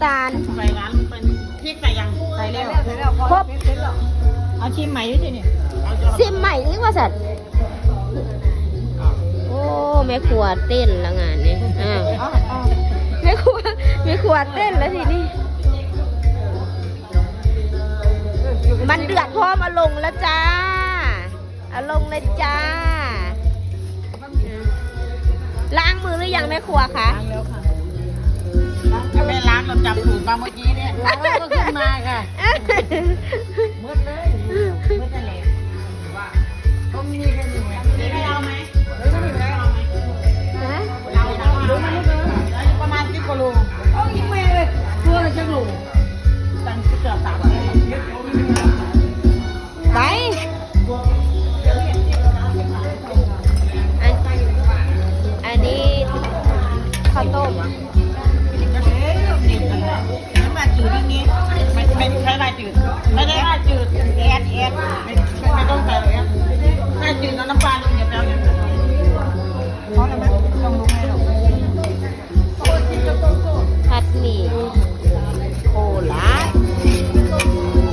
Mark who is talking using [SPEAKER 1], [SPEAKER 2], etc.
[SPEAKER 1] ำตาล
[SPEAKER 2] ใส่ร้านเป็นพริกใส่ยังใส่แล้ว
[SPEAKER 1] ครบ
[SPEAKER 2] เอาชิมใหม่ด้วยสิเนี่ยเอาจะ
[SPEAKER 1] ซิมใหม่นี่ว่าสัตว์โอ้แม่ครัวเต้นแล้วงานนี้อ่า
[SPEAKER 2] เอาเอา
[SPEAKER 1] แม่ครัวแม่ครัวเต้นแล้วทีนี้มันเดือดพร้อมเอาลงแล้วจ้าเอาลงเลยจ้าล้างมือหรือยังแม่ครัวคะ
[SPEAKER 2] ล้างแล้วค่ะ จับถูกมาเมื่อกี้เนี่ย ก็ค่ะ